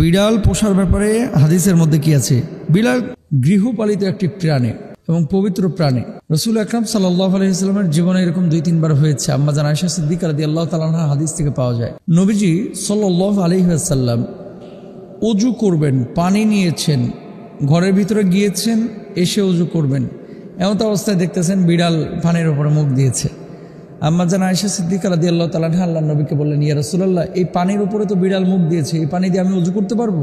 বিড়াল পোষার ব্যাপারে হাদিসের মধ্যে কি আছে? বিড়াল গৃহপালিত একটি প্রাণী এবং পবিত্র প্রাণী। রসুল আকরাম সাল্লাহ আলহিহাস্লামের জীবনে এরকম দুই, তিনবার হয়েছে। আম্মা জান আয়সা সিদ্দিক রাদি আল্লাহ তালাহা হাদিস থেকে পাওয়া যায়। নবীজি সাল্লাহ আলহিহাসাল্লাম অজু করবেন, পানি নিয়েছেন, ঘরের ভিতরে গিয়েছেন, এসে অজু করবেন। এমন অবস্থায় দেখতেছেন বিড়াল পানির ওপরে মুখ দিয়েছে। আম্মা জান আয়সা সিদ্দিক রাদি আল্লাহ তালাহ আল্লাহ নবীকে বললেন, ইয়া রসুল্লাহ এই পানির উপরে তো বিড়াল মুখ দিয়েছে, এই পানি দিয়ে আমি অজু করতে পারব?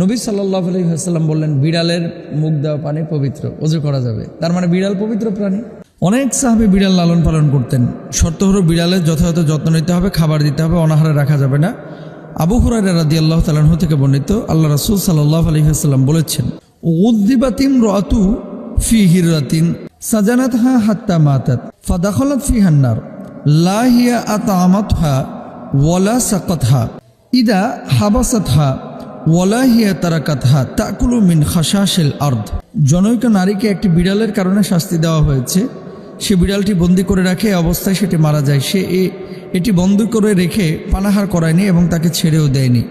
নবী সাল্লাহ আলহিহাস্লাম বললেন, বিড়ালের মুখ দেওয়া পানি পবিত্র অজু করা যাবে। তার মানে বিড়াল পবিত্র প্রাণী। অনেক সাহাবি বিড়াল লালন পালন করতেন। শর্ত হলো বিড়ালের যথাযথ যত্ন নিতে হবে, খাবার দিতে হবে, অনাহারে রাখা যাবে না। আবু হুরাই রাদি আল্লাহ তালাহ থেকে বর্ণিত, আল্লাহ রসুল সাল্লাহ আলহিহাস্লাম বলেছেন উদ্দিবাতিম রাতু ফি হিরাতিন সাজানাত হা হাত্তা মাতাত, ফাদাখলাত ফি হান্নার লা হিয়া আতামাত হা ওয়ালা সাকাত হা ইদা হাবাসাত হা ওয়ালা হিয়া তারাকাত হা তাকুলু মিন খাসাশিল আর্দ। জনৈক নারীকে একটি বিড়ালের কারণে শাস্তি দেওয়া হয়েছে। সে বিড়ালটি বন্দি করে রাখে অবস্থায় সেটি মারা যায়। সে এটি বন্দি করে রেখে পানাহার করায়নি এবং তাকে ছেড়েও দেয়নি,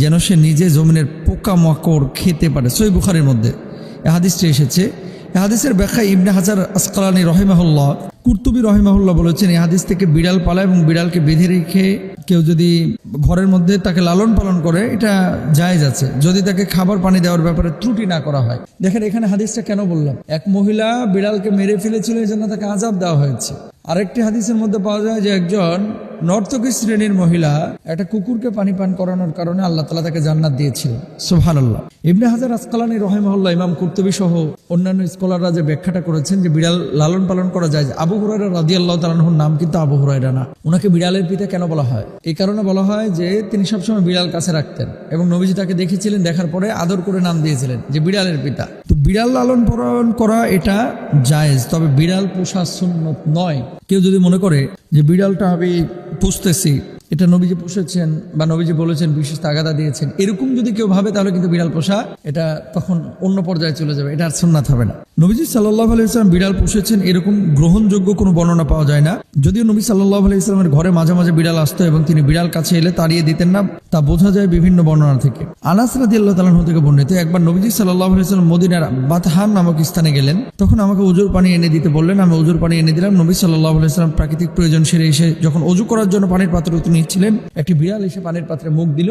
যেন সে নিজে জমিনের পোকা মাকড় খেতে পারে। সই বুখারের মধ্যে হাদিসটি এসেছে হাদিসের ব্যাখ্যা ইবনে হাজার আসকালানি রহিমাহুল্লাহ। কুর্তুবি রহিমাহুল্লাহ বলেছেন এই হাদিস থেকে বিড়াল পালা এবং বিড়ালকে বেঁধে রেখে কেউ যদি ঘরের মধ্যে তাকে লালন পালন করে, এটা জায়েজ আছে। যদি তাকে খাবার পানি দেওয়ার ব্যাপারে ত্রুটি না করা হয়। দেখেন, এখানে হাদিসটা কেন বললাম? এক মহিলা বিড়ালকে মেরে ফেলেছিল এই জন্য তাকে আজাব দেওয়া হয়েছে। আরেকটি হাদিসের মধ্যে পাওয়া যায় যে একজন নর্তকী শ্রেণির মহিলা একটা কুকুরকে পানি পান করানোর কারণে আল্লাহ তালা তাকে জান্নাত দিয়েছিল। সুহান আল্লাহ ইবনে হাজার আসকালানি রহেমহল্লা ইমাম কুর্তুবী সহ অন্যান্য স্কলাররা যে ব্যাখ্যাটা করেছেন যে বিড়াল লালন পালন করা যায় আবু হুরাইরা রাদি আল্লাহ তালাহুর নাম কিন্তু আবু হুরাইরা না। ওনাকে বিড়ালের পিতা কেন বলা হয়? এই কারণে বলা হয় যে তিনি সবসময় বিড়াল কাছে রাখতেন এবং নবীজি তাকে দেখেছিলেন দেখার পরে আদর করে নাম দিয়েছিলেন যে বিড়ালের পিতা। তো বিড়াল লালন পালন করা এটা জায়েজ, তবে বিড়াল পোষা সুন্নত নয়। কেউ যদি মনে করে যে বিড়ালটা আমি পুষতেছি এটা নবীজি পুষেছেন বা নবীজি বলেছেন বিশেষ তাগাদা দিয়েছেন। এরকম যদি কেউ ভাবে, তাহলে কিন্তু বিড়াল পোষা, এটা তখন অন্য পর্যায়ে চলে যাবে। এটা আর সুন্নাত হবে না। নবীজি সাল্লাহ আলাইসলাম বিড়াল পুষেছেন, এরকম গ্রহণযোগ্য কোনো বর্ণনা পাওয়া যায় না। যদিও নবী সাল্লাহ আলাইসলামের ঘরে মাঝে মাঝে বিড়াল আসতো এবং তিনি বিড়াল কাছে এলে তাড়িয়ে দিতেন না, তা বোঝা যায় বিভিন্ন বর্ণনা থেকে। আনাস রাদি আল্লাহ থেকে বর্ণিত, একবার নবীজি সাল্লাহ আলাইসলাম মদিনার বাতহান নামক স্থানে গেলেন। তখন আমাকে উজুর পানি এনে দিতে বললেন, আমি উজুর পানি এনে দিলাম। নবী সাল্লাহ আলাইসলাম প্রাকৃতিক প্রয়োজন সেরে এসে যখন অজু করার জন্য পানির পাত্র তিনি নিচ্ছিলেন একটি বিড়াল এসে পানির পাত্রে মুখ দিল।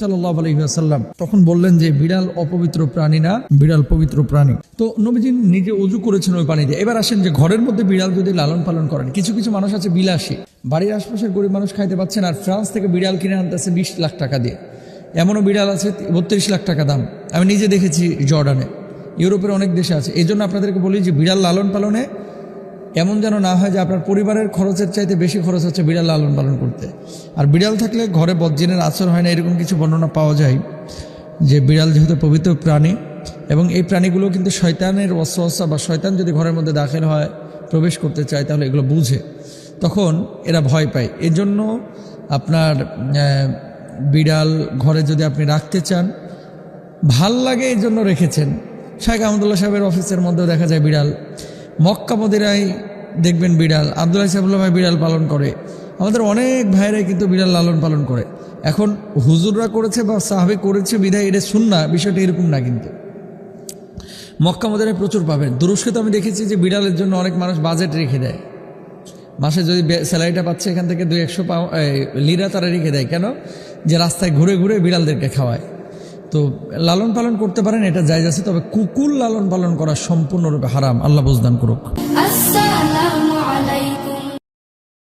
সাল্লাহ আলহিহাসাল্লাম তখন বললেন যে, বিড়াল অপবিত্র প্রাণী না, বিড়াল পবিত্র প্রাণী। তো নবীজি নিজে উজু করেছেন ওই পানি দিয়ে এবার আসেন যে, ঘরের মধ্যে বিড়াল যদি লালন পালন করেন, কিছু কিছু মানুষ আছে বিলাসী। বাড়ির আশপাশের গরিব মানুষ খাইতে পাচ্ছেন আর ফ্রান্স থেকে বিড়াল কিনে আনতেছে বিশ লাখ টাকা দিয়ে। এমনও বিড়াল আছে, বত্রিশ লাখ টাকা দাম। আমি নিজে দেখেছি জর্ডানে। ইউরোপের অনেক দেশে আছে। এই জন্য আপনাদেরকে বলি যে, বিড়াল লালন পালনে এমন যেন না হয় যে আপনার পরিবারের খরচের চাইতে বেশি খরচ হচ্ছে বিড়াল লালন পালন করতে। আর বিড়াল থাকলে ঘরে বজ্জিনের আচর হয় না, এরকম কিছু বর্ণনা পাওয়া যায় যে বিড়াল যেহেতু পবিত্র প্রাণী এবং এই প্রাণীগুলো কিন্তু শয়তানের অস্বস্থা বা শয়তান যদি ঘরের মধ্যে দাখিল হয়, প্রবেশ করতে চায়, তাহলে এগুলো বুঝে। তখন এরা ভয় পায়। এজন্য আপনার বিড়াল ঘরে যদি আপনি রাখতে চান, ভালো লাগে এই জন্য রেখেছেন। শাহেখ আহমদুল্লাহ সাহেবের অফিসের মধ্যেও দেখা যায় বিড়াল মক্কা মদিরায় দেখবেন বিড়াল। আবদুল্লাহ সাহেবুল্লাহ বিড়াল পালন করে। আমাদের অনেক ভাইরাই কিন্তু বিড়াল লালন পালন করে। এখন হুজুররা করেছে বা সাহাবে করেছে বিধায় এটা শুননা বিষয়টা এরকম না কিন্তু। মক্কা মদিনায় প্রচুর পাবেন। দুরস্কে তো আমি দেখেছি যে বিড়ালের জন্য অনেক মানুষ বাজেট রেখে দেয়। মাসে যদি স্যালারিটা পাচ্ছে এখান থেকে দুই একশো লিরা তারা রেখে দেয়। কেন? যে রাস্তায় ঘুরে ঘুরে বিড়ালদেরকে খাওয়ায়। তো লালন পালন করতে পারেন, এটা যায় আছে, তবে কুকুর লালন পালন করা সম্পূর্ণরূপে হারাম। আল্লাহ বোজদান করুক।